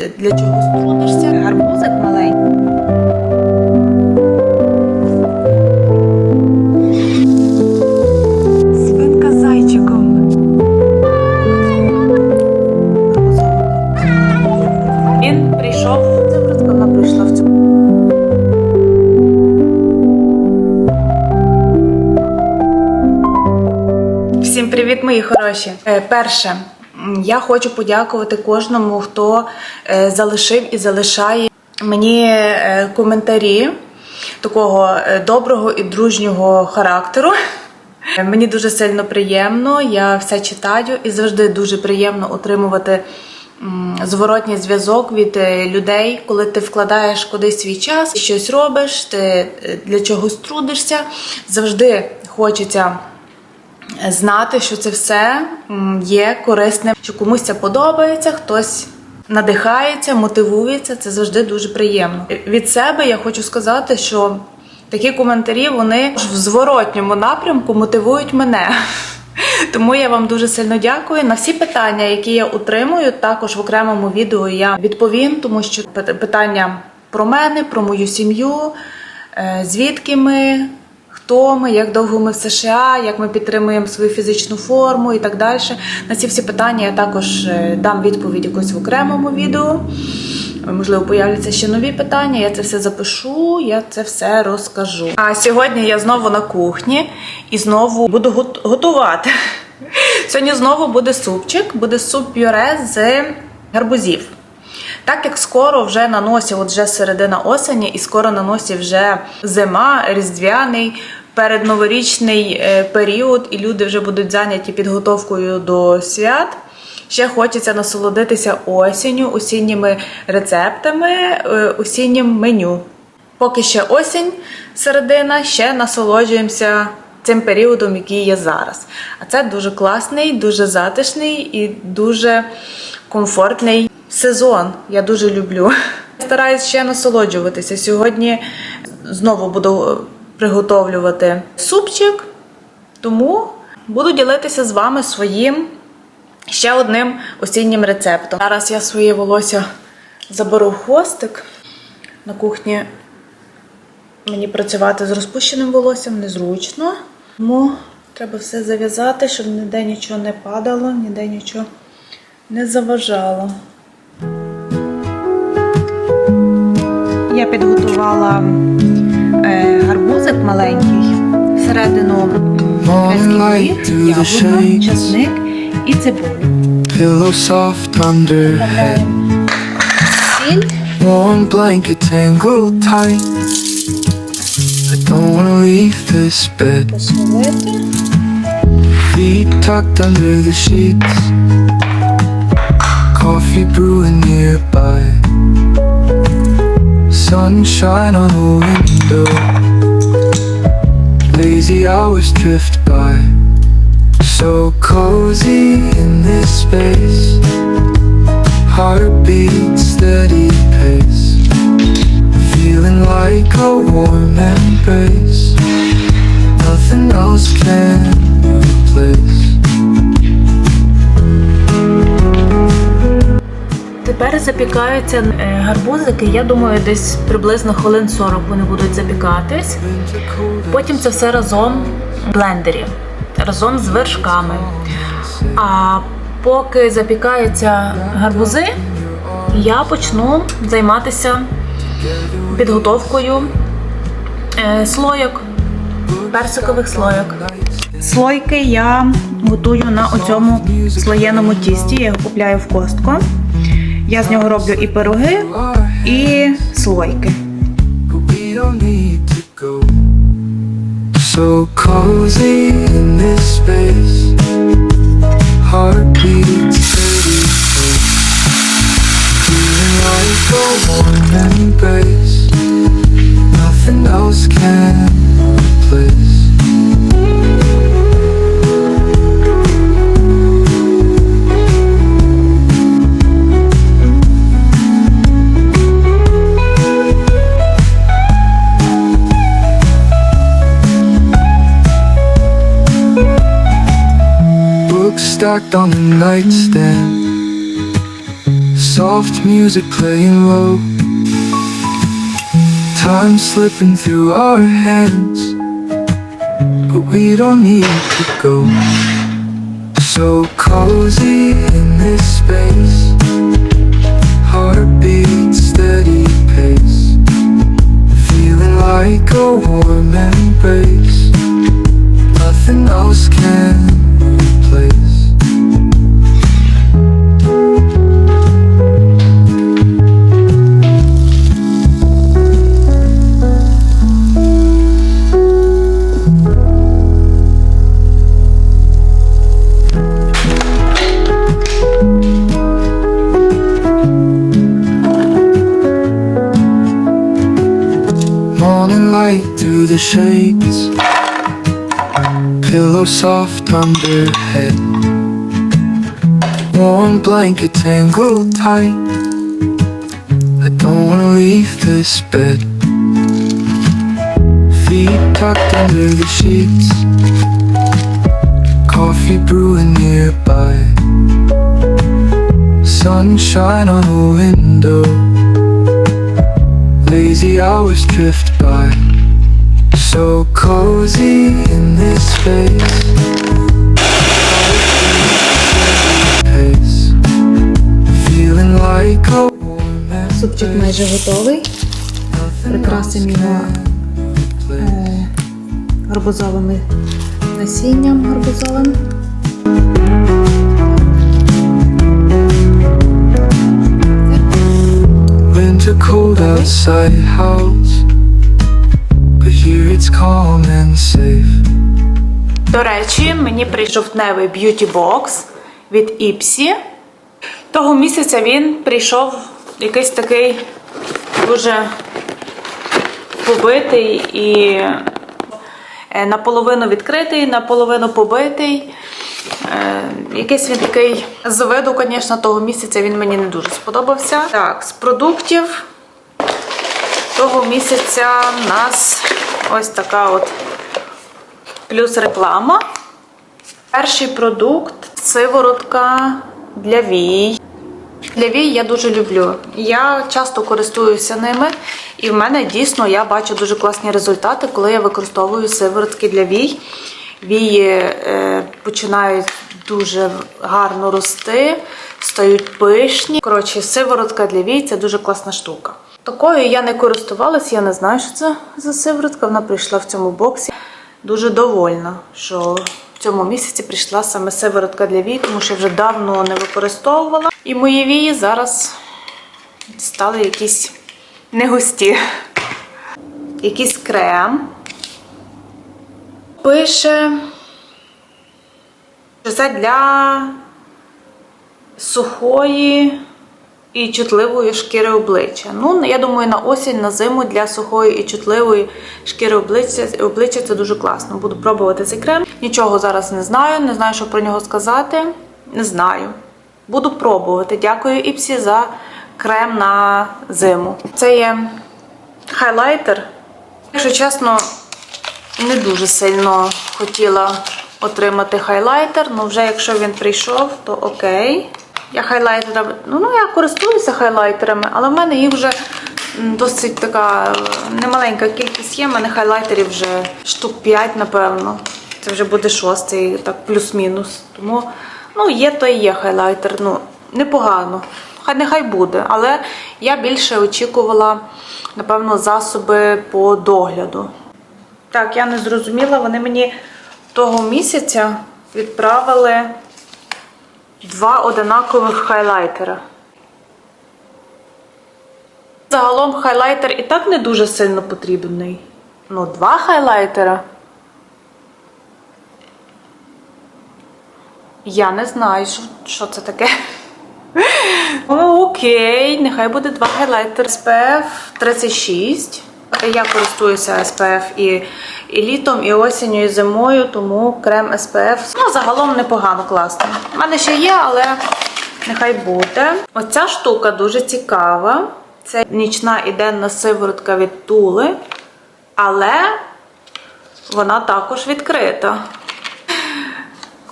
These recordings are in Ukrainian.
Для чого струдишся? Гарбузик маленький. Свинка з зайчиком. Він прийшов. Це вона прийшла в цю. Всім привіт, мої хороші. Е, Перше, я хочу подякувати кожному, хто е, залишив і залишає мені е, коментарі такого е, доброго і дружнього характеру. Мені дуже сильно приємно, я все читаю і завжди дуже приємно отримувати зворотній зв'язок від людей, коли ти вкладаєш кудись свій час, щось робиш, ти для чогось трудишся. Завжди хочеться знати, що це все є корисним, що комусь це подобається, хтось надихається, мотивується. Це завжди дуже приємно. Від себе я хочу сказати, що такі коментарі вони в зворотньому напрямку мотивують мене. Тому я вам дуже сильно дякую. На всі питання, які я отримую, також в окремому відео я відповім, тому що питання про мене, про мою сім'ю, е, звідки ми, хто ми, як довго ми в США, як ми підтримуємо свою фізичну форму і так далі. На ці всі питання я також е, дам відповідь якось в окремому відео. Можливо, появляться ще нові питання. Я це все запишу, я це все розкажу. А сьогодні я знову на кухні і знову буду готувати. Сьогодні знову буде супчик, буде суп пюре з гарбузів. Так як скоро вже на носі, от вже середина осені, і скоро на носі вже зима, різдвяний, передноворічний е, період, і люди вже будуть зайняті підготовкою до свят. Ще хочеться насолодитися осінню, осінніми рецептами, е, осіннім меню. Поки ще осінь, середина, ще насолоджуємося цим періодом, який є зараз. А це дуже класний, дуже затишний і дуже комфортний сезон. Я дуже люблю. Стараюсь ще насолоджуватися. Сьогодні знову буду приготовлювати супчик, тому буду ділитися з вами своїм ще одним осіннім рецептом. Зараз я своє волосся заберу в хвостик на кухні. Мені працювати з розпущеним волоссям незручно. Тому треба все зав'язати, щоб ніде нічого не падало, ніде нічого не заважало. Я підготувала е, маленький, всередину грецький горіх, яблуко, часник і цибулю. Pillow soft under head. Сіль, Warm blanket tangled tight. I don't wanna leave this bed. посолити. Feet tucked under the sheets. Coffee brewing nearby. Sunshine on the window. Lazy hours drift by. So cozy in this space. Heartbeat steady запікаються е, гарбузики. Я думаю, десь приблизно хвилин 40 вони будуть запікатись. Потім це все разом в блендері, разом з вершками. А поки запікаються гарбузи, я почну займатися підготовкою е, слойок, персикових слойок. Слойки я готую на оцьому слоєному тісті. Я його купляю в костку. Я з нього роблю і пироги, і слойки. So cozy in this space. Heartbeat steady pace. Feeling like a warm embrace. Nothing else can stacked on the nightstand Soft music playing low. Time slipping through our hands. But we don't need to go. So cozy shades. Pillow soft under head. Warm blanket tangled tight. I don't wanna leave this bed. Feet tucked under the sheets. Coffee brewing nearby. Sunshine on the window. Lazy hours drift by. So cozy in this space. Feeling like a warm Супчик майже готовий. Прикрасимо його е, гарбузовими насінням гарбузовим. Winter cold outside house. До речі, мені прийшов жовтневий б'юті бокс від Іпсі. Того місяця він прийшов якийсь такий дуже побитий і е, наполовину відкритий, наполовину побитий. Е, Якийсь він такий з виду, звісно, того місяця він мені не дуже сподобався. Так, з продуктів того місяця нас ось така от плюс реклама. Перший продукт сиворотка для вій. Для вій я дуже люблю. Я часто користуюся ними, і в мене дійсно я бачу дуже класні результати, коли я використовую сиворотки для вій. Вії е, починають дуже гарно рости, стають пишні. Коротше, сиворотка для вій це дуже класна штука. Такою я не користувалась, я не знаю, що це за сиворотка. Вона прийшла в цьому боксі. Дуже довольна, що в цьому місяці прийшла саме сиворотка для вій, тому що вже давно не використовувала. І мої вії зараз стали якісь негусті. Якийсь крем. Пише, що це для сухої і чутливої шкіри обличчя. Ну, я думаю, на осінь, на зиму для сухої і чутливої шкіри обличчя, обличчя це дуже класно. Буду пробувати цей крем. Нічого зараз не знаю, не знаю, що про нього сказати. Не знаю. Буду пробувати. Дякую Іпсі за крем на зиму. Це є хайлайтер. Якщо чесно, не дуже сильно хотіла отримати хайлайтер, ну вже якщо він прийшов, то окей. Я хайлайтерами, ну, ну я користуюся хайлайтерами, але в мене їх вже досить така е, немаленька кількість є. У мене хайлайтерів вже штук 5, напевно. Це вже буде шостий, так плюс-мінус. Тому ну, є то і є хайлайтер. Ну, непогано. Хай нехай буде. Але я більше очікувала, напевно, засоби по догляду. Так, я не зрозуміла, вони мені того місяця відправили два одинакових хайлайтера. Загалом хайлайтер і так не дуже сильно потрібний. Ну, два хайлайтера. Я не знаю, що, що це таке. О, окей, нехай буде два хайлайтери SPF 36. Я користуюся SPF і, і літом, і осінню, і зимою, тому крем SPF ну, загалом непогано класно. У мене ще є, але нехай буде. Оця штука дуже цікава. Це нічна і денна сиворотка від Тули, але вона також відкрита.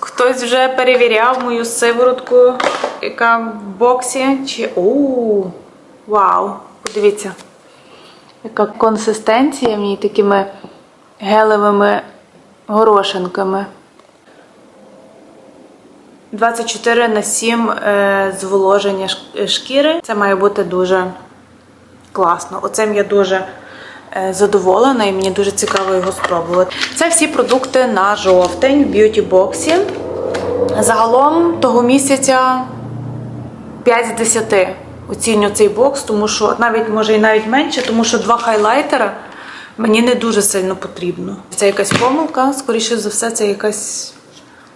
Хтось вже перевіряв мою сиворотку яка в боксі. Чи. Оу, вау! Подивіться, яка консистенція в ній такими гелевими горошинками. 24 на 7 е, зволоження шкіри. Це має бути дуже класно. Оцим я дуже е, задоволена і мені дуже цікаво його спробувати. Це всі продукти на жовтень в б'юті-боксі. Загалом того місяця 5 з 10 оціню цей бокс, тому що навіть може і навіть менше, тому що два хайлайтера мені не дуже сильно потрібно. Це якась помилка, скоріше за все, це якась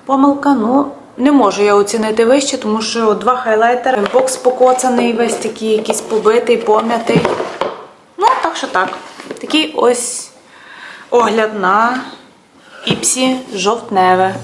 помилка. Ну, не можу я оцінити вище, тому що два хайлайтери, бокс покоцаний, весь такий якийсь побитий, пом'ятий. Ну, так що так. Такий ось огляд на іпсі жовтневе.